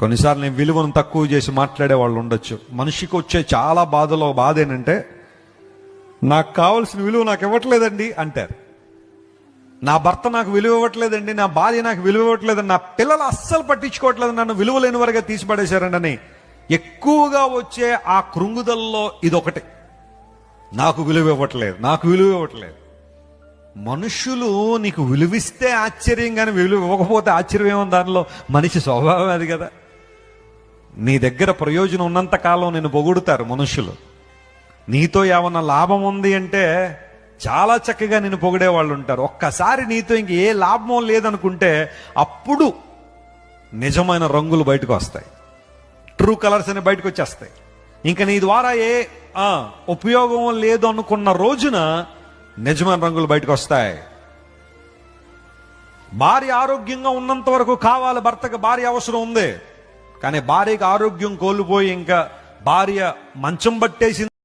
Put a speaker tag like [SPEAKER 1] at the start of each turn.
[SPEAKER 1] కొన్నిసార్లు నేను విలువను తక్కువ చేసి మాట్లాడే వాళ్ళు ఉండొచ్చు. మనిషికి వచ్చే చాలా బాధలో బాధ ఏంటంటే నాకు కావాల్సిన విలువ నాకు ఇవ్వట్లేదండి అంటారు. నా భర్త నాకు విలువ ఇవ్వట్లేదండి నా భార్య నాకు విలువ ఇవ్వట్లేదండి నా పిల్లలు అస్సలు పట్టించుకోవట్లేదు నన్ను విలువ లేని వరగా తీసిపడేశారండని ఎక్కువగా వచ్చే ఆ కృంగుదల్లో ఇదొకటి. నాకు విలువ ఇవ్వట్లేదు నాకు విలువ ఇవ్వట్లేదు. మనుషులు నీకు విలువిస్తే ఆశ్చర్యం కానీ విలువ ఇవ్వకపోతే ఆశ్చర్యం ఏమో దానిలో? మనిషి స్వభావం అది కదా. నీ దగ్గర ప్రయోజనం ఉన్నంత కాలం నేను పొగుడుతారు మనుషులు. నీతో ఏమన్నా లాభం ఉంది అంటే చాలా చక్కగా నేను పొగిడే వాళ్ళు ఉంటారు. ఒక్కసారి నీతో ఇంక ఏ లాభం లేదనుకుంటే అప్పుడు నిజమైన రంగులు బయటకు వస్తాయి. ట్రూ కలర్స్ అని బయటకు వచ్చేస్తాయి. ఇంకా నీ ద్వారా ఏ ఉపయోగం లేదు అనుకున్న రోజున నిజమైన రంగులు బయటకు వస్తాయి. భార్య ఆరోగ్యంగా ఉన్నంత వరకు కావాలి భర్తకు భార్య అవసరం ఉంది. కానీ భార్యకి ఆరోగ్యం కోల్పోయి ఇంకా భార్య మంచం పట్టేసింది.